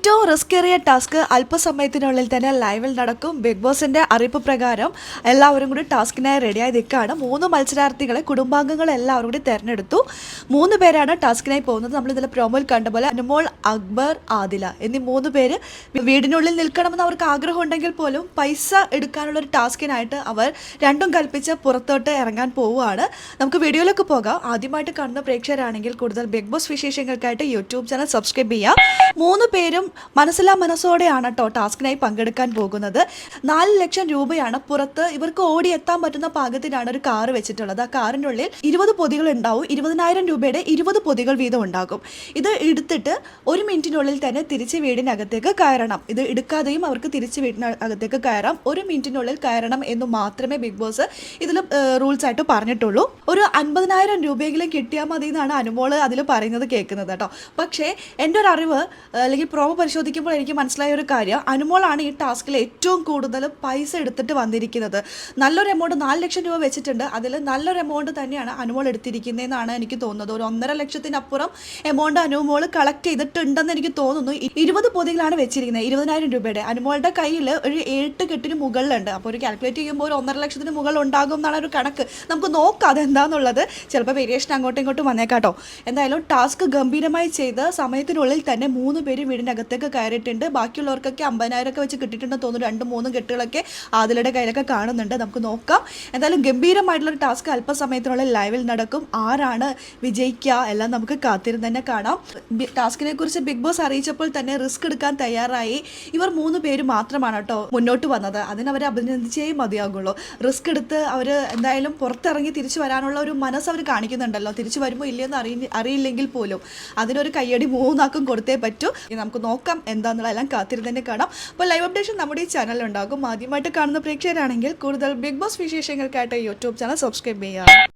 ഏറ്റവും റിസ്ക് ഏറിയ ടാസ്ക് അല്പസമയത്തിനുള്ളിൽ തന്നെ ലൈവിൽ നടക്കും. ബിഗ് ബോസിന്റെ അറിയിപ്പ് പ്രകാരം എല്ലാവരും കൂടി ടാസ്കിനായി റെഡിയായി നിൽക്കുകയാണ്. മൂന്ന് മത്സരാർത്ഥികളെ കുടുംബാംഗങ്ങൾ എല്ലാവരും കൂടി തിരഞ്ഞെടുത്തു. മൂന്ന് പേരാണ് ടാസ്കിനായി പോകുന്നത്. നമ്മൾ ഇതിലെ പ്രൊമോയിൽ കണ്ട പോലെ അനുമോൾ അക്ബർ ആദില എന്നീ മൂന്ന് പേര് വീടിനുള്ളിൽ നിൽക്കണമെന്ന് അവർക്ക് ആഗ്രഹം ഉണ്ടെങ്കിൽ പോലും പൈസ എടുക്കാനുള്ള ഒരു ടാസ്കിനായിട്ട് അവർ രണ്ടും കൽപ്പിച്ച് പുറത്തോട്ട് ഇറങ്ങാൻ പോവുകയാണ്. നമുക്ക് വീഡിയോയിലേക്ക് പോകാം. ആദ്യമായിട്ട് കാണുന്ന പ്രേക്ഷകരാണെങ്കിൽ കൂടുതൽ ബിഗ് ബോസ് വിശേഷങ്ങൾക്കായിട്ട് യൂട്യൂബ് ചാനൽ സബ്സ്ക്രൈബ് ചെയ്യാം. മൂന്ന് പേരും മനസ്സിലാ മനസ്സോടെയാണ് കേട്ടോ ടാസ്കിനായി പങ്കെടുക്കാൻ പോകുന്നത്. നാല് ലക്ഷം രൂപയാണ് പുറത്ത് ഇവർക്ക് ഓടി എത്താൻ പറ്റുന്ന പാകത്തിനാണ് ഒരു കാറ് വെച്ചിട്ടുള്ളത്. ആ കാറിന്റെ ഉള്ളിൽ ഇരുപത് പൊതികൾ ഉണ്ടാവും. ഇരുപതിനായിരം രൂപയുടെ ഇരുപത് പൊതികൾ വീതം ഉണ്ടാകും. ഇത് എടുത്തിട്ട് ഒരു മിനിറ്റിനുള്ളിൽ തന്നെ തിരിച്ച് വീടിനകത്തേക്ക് കയറണം. ഇത് എടുക്കാതെയും അവർക്ക് തിരിച്ച് വീടിനകത്തേക്ക് കയറാം. ഒരു മിനിറ്റിനുള്ളിൽ കയറണം എന്ന് മാത്രമേ ബിഗ് ബോസ് ഇതിൽ റൂൾസ് ആയിട്ട് പറഞ്ഞിട്ടുള്ളൂ. ഒരു അൻപതിനായിരം രൂപയെങ്കിലും കിട്ടിയാൽ മതി എന്നാണ് അനുമോൾ അതിൽ പറയുന്നത് കേൾക്കുന്നത് കേട്ടോ. പക്ഷേ എന്റെ ഒരു അറിവ് അല്ലെങ്കിൽ പ്രോമോ പരിശോധിക്കുമ്പോൾ എനിക്ക് മനസ്സിലായ ഒരു കാര്യം. അനുമോളാണ് ഈ ടാസ്കിൽ ഏറ്റവും കൂടുതൽ പൈസ എടുത്തിട്ട് വന്നിരിക്കുന്നത്. നല്ലൊരു എമൗണ്ട് നാല് ലക്ഷം രൂപ വെച്ചിട്ടുണ്ട്. അതിൽ നല്ലൊരു എമൗണ്ട് തന്നെയാണ് അനുമോൾ എടുത്തിരിക്കുന്നതെന്നാണ് എനിക്ക് തോന്നുന്നത്. ഒരു ഒന്നര ലക്ഷത്തിനപ്പുറം എമൗണ്ട് അനുമോൾ കളക്ട് ചെയ്തിട്ടുണ്ടെന്ന് എനിക്ക് തോന്നുന്നു. ഇരുപത് പൊതികളാണ് വെച്ചിരിക്കുന്നത്. ഇരുപതിനായിരം രൂപയുടെ. അനുമോളുടെ കയ്യിൽ ഒരു എട്ട് കെട്ടിന് മുകളിലുണ്ട്. അപ്പോൾ ഒരു കാൽക്കുലേറ്റ് ചെയ്യുമ്പോൾ ഒരു ഒന്നര ലക്ഷത്തിന് മുകളിൽ ഉണ്ടാകും എന്നാണ് ഒരു കണക്ക്. നമുക്ക് നോക്കാം അതെന്താന്നുള്ളത്. ചിലപ്പോൾ വേരിയേഷൻ അങ്ങോട്ടും ഇങ്ങോട്ടും വന്നേക്കാട്ടോ എന്തായാലും ടാസ്ക് ഗംഭീരമായി ചെയ്ത് സമയത്തിനുള്ളിൽ തന്നെ മൂന്ന് പേര് വീടിനകത്തേക്ക് കയറിയിട്ടുണ്ട്. ബാക്കിയുള്ളവർക്കൊക്കെ അമ്പതിനായിരം ഒക്കെ വെച്ച് കിട്ടിയിട്ടുണ്ടെന്ന് തോന്നുന്നു. രണ്ട് മൂന്ന് കെട്ടുകളൊക്കെ ആദിലയുടെ കയ്യിലൊക്കെ കാണുന്നുണ്ട്. നമുക്ക് നോക്കാം. എന്തായാലും ഗംഭീരമായിട്ടുള്ള ഒരു ടാസ്ക് അല്പസമയത്തിനുള്ളിൽ ലൈവിൽ നടക്കും. ആരാണ് വിജയിക്കുക എല്ലാം നമുക്ക് കാത്തിരുന്ന് തന്നെ കാണാം. ടാസ്കിനെ കുറിച്ച് ബിഗ് ബോസ് അറിയിച്ചപ്പോൾ തന്നെ റിസ്ക് എടുക്കാൻ തയ്യാറായി. ഇവർ മൂന്ന് പേര് മാത്രമാണ് കേട്ടോ മുന്നോട്ട് വന്നത്. അതിനവരെ അഭിനന്ദിച്ചേ മതിയാകുള്ളൂ. റിസ്ക് എടുത്ത് അവർ എന്തായാലും പുറത്തിറങ്ങി തിരിച്ചു വരാനുള്ള ഒരു മനസ്സ് അവർ കാണിക്കുന്നുണ്ടല്ലോ. തിരിച്ചു വരുമ്പോൾ ഇല്ലയെന്ന് അറിയി അറിയില്ലെങ്കിൽ പോലും അതിനൊരു കയ്യടി മൂന്നാക്കും കൊടുത്തേ പറ്റൂ. നമുക്ക് നോക്കാം. എന്താന്നുള്ള എല്ലാം കാത്തിരുന്ന് തന്നെ കാണാം. അപ്പോൾ ലൈവ് അപ്ഡേഷൻ നമ്മുടെ ഈ ഉണ്ടാകും. ആദ്യമായിട്ട് കാണുന്ന പ്രേക്ഷകരാണെങ്കിൽ കൂടുതൽ ബിഗ് ബോസ് വിശേഷങ്ങൾക്കായിട്ട് യൂട്യൂബ് ചാനൽ സബ്സ്ക്രൈബ് ചെയ്യുക